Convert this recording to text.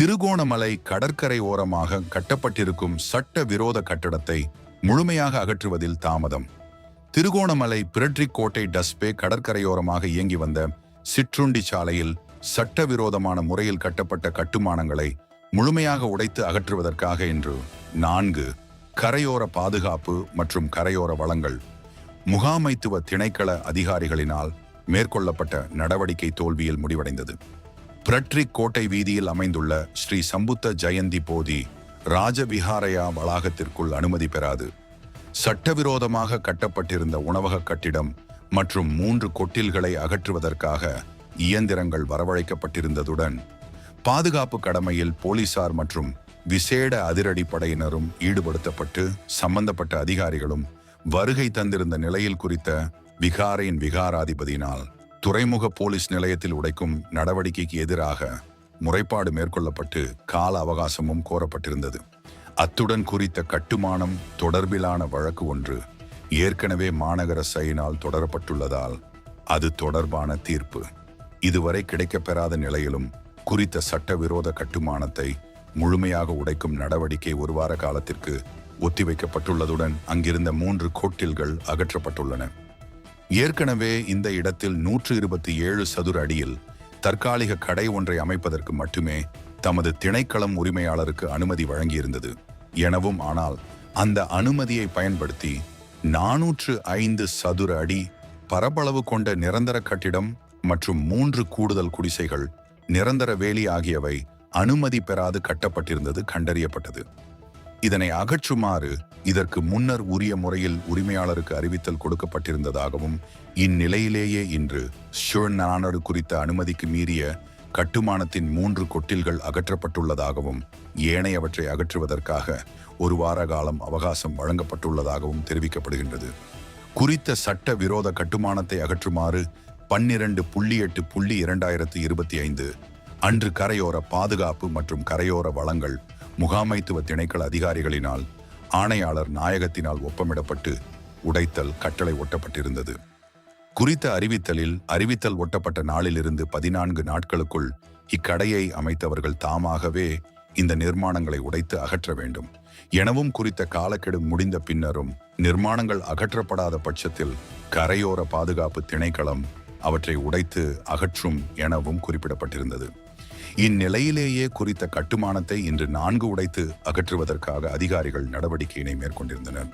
திருகோணமலை கடற்கரை ஓரமாக கட்டப்பட்டிருக்கும் சட்ட விரோத கட்டடத்தை முழுமையாக அகற்றுவதில் தாமதம். திருகோணமலை பிரட்ரிக்கோட்டை டஸ்பே கடற்கரையோரமாக இயங்கி வந்த சிற்றுண்டி சாலையில் சட்டவிரோதமான முறையில் கட்டப்பட்ட கட்டுமானங்களை முழுமையாக உடைத்து அகற்றுவதற்காக இன்று நான்கு கரையோர பாதுகாப்பு மற்றும் கரையோர வளங்கள் முகாமைத்துவ திணைக்கள அதிகாரிகளினால் மேற்கொள்ளப்பட்ட நடவடிக்கை தோல்வியில் முடிவடைந்தது. பிரட்ரிக் கோட்டை வீதியில் அமைந்துள்ள ஸ்ரீ சம்புத்த ஜெயந்தி போதி ராஜவிஹாரயா வளாகத்திற்குள் அனுமதி பெறாது. சட்டவிரோதமாக கட்டப்பட்டிருந்த உணவக கட்டிடம் மற்றும் மூன்று கொட்டில்களை அகற்றுவதற்காக இயந்திரங்கள் வரவழைக்கப்பட்டிருந்ததுடன் பாதுகாப்பு கடமையில் போலீசார் மற்றும் விசேட அதிரடிப்படையினரும் ஈடுபடுத்தப்பட்டு சம்பந்தப்பட்ட அதிகாரிகளும் வருகை தந்திருந்த நிலையில் குறித்த விகாரையின் விகாராதிபதியினால் துறைமுக போலீஸ் நிலையத்தில் உடைக்கும் நடவடிக்கைக்கு எதிராக முறைப்பாடு மேற்கொள்ளப்பட்டு கால அவகாசமும் கோரப்பட்டிருந்தது. அத்துடன் குறித்த கட்டுமானம் தொடர்பிலான வழக்கு ஒன்று ஏற்கனவே மாநகர சைனால் தொடரப்பட்டுள்ளதால் அது தொடர்பான தீர்ப்பு. இதுவரை கிடைக்கப்பெறாத நிலையிலும் குறித்த சட்டவிரோத கட்டுமானத்தை முழுமையாக உடைக்கும் நடவடிக்கை ஒரு வார காலத்திற்கு ஒத்திவைக்கப்பட்டுள்ளதுடன் அங்கிருந்த மூன்று கோட்டில்கள் அகற்றப்பட்டுள்ளன. ஏற்கனவே இந்த இடத்தில் நூற்று இருபத்தி ஏழு சதுர அடியில் தற்காலிக கடை ஒன்றை அமைப்பதற்கு மட்டுமே தமது திணைக்களம் உரிமையாளருக்கு அனுமதி வழங்கியிருந்தது. எனவும் ஆனால் அந்த அனுமதியை பயன்படுத்தி நானூற்று ஐந்து சதுர அடி பரப்பளவு கொண்ட நிரந்தர கட்டிடம் மற்றும் மூன்று கூடுதல் குடிசைகள் நிரந்தர வேலி ஆகியவை அனுமதி பெறாது கட்டப்பட்டிருந்தது கண்டறியப்பட்டது. இதனை அகற்றுமாறு இதற்கு முன்னர் உரிய முறையில் உரிமையாளருக்கு அறிவித்தல் கொடுக்கப்பட்டிருந்ததாகவும் இந்நிலையிலேயே இன்று ஷுர்நானடு குறித்த அனுமதிக்கு மீறிய கட்டுமானத்தின் மூன்று கொட்டில்கள் அகற்றப்பட்டுள்ளதாகவும் ஏனையவற்றை அகற்றுவதற்காக ஒரு வார காலம் அவகாசம் வழங்கப்பட்டுள்ளதாகவும் தெரிவிக்கப்படுகின்றது. குறித்த சட்ட விரோத கட்டுமானத்தை அகற்றுமாறு பன்னிரண்டு புள்ளி எட்டு புள்ளி இரண்டாயிரத்து இருபத்தி ஐந்து அன்று கரையோர பாதுகாப்பு மற்றும் கரையோர வளங்கள் முகாமைத்துவ திணைக்கள அதிகாரிகளினால் ஆணையாளர் நாயகத்தினால் ஒப்பமிடப்பட்டு உடைத்தல் கட்டளை ஒட்டப்பட்டிருந்தது. குறித்த அறிவித்தலில் அறிவித்தல் ஒட்டப்பட்ட நாளிலிருந்து பதினான்கு நாட்களுக்குள் இக்கடையை அமைத்தவர்கள் தாமாகவே இந்த நிர்மாணங்களை உடைத்து அகற்ற வேண்டும். எனவும் குறித்த காலக்கெடு முடிந்த பின்னரும் நிர்மாணங்கள் அகற்றப்படாத பட்சத்தில் கரையோர பாதுகாப்பு திணைக்களம் அவற்றை உடைத்து அகற்றும் எனவும் குறிப்பிடப்பட்டிருந்தது. இந்நிலையிலேயே குறித்த கட்டுமானத்தை இன்று நான்கு உடைத்து அகற்றுவதற்காக அதிகாரிகள் நடவடிக்கையினை மேற்கொண்டிருந்தனர்.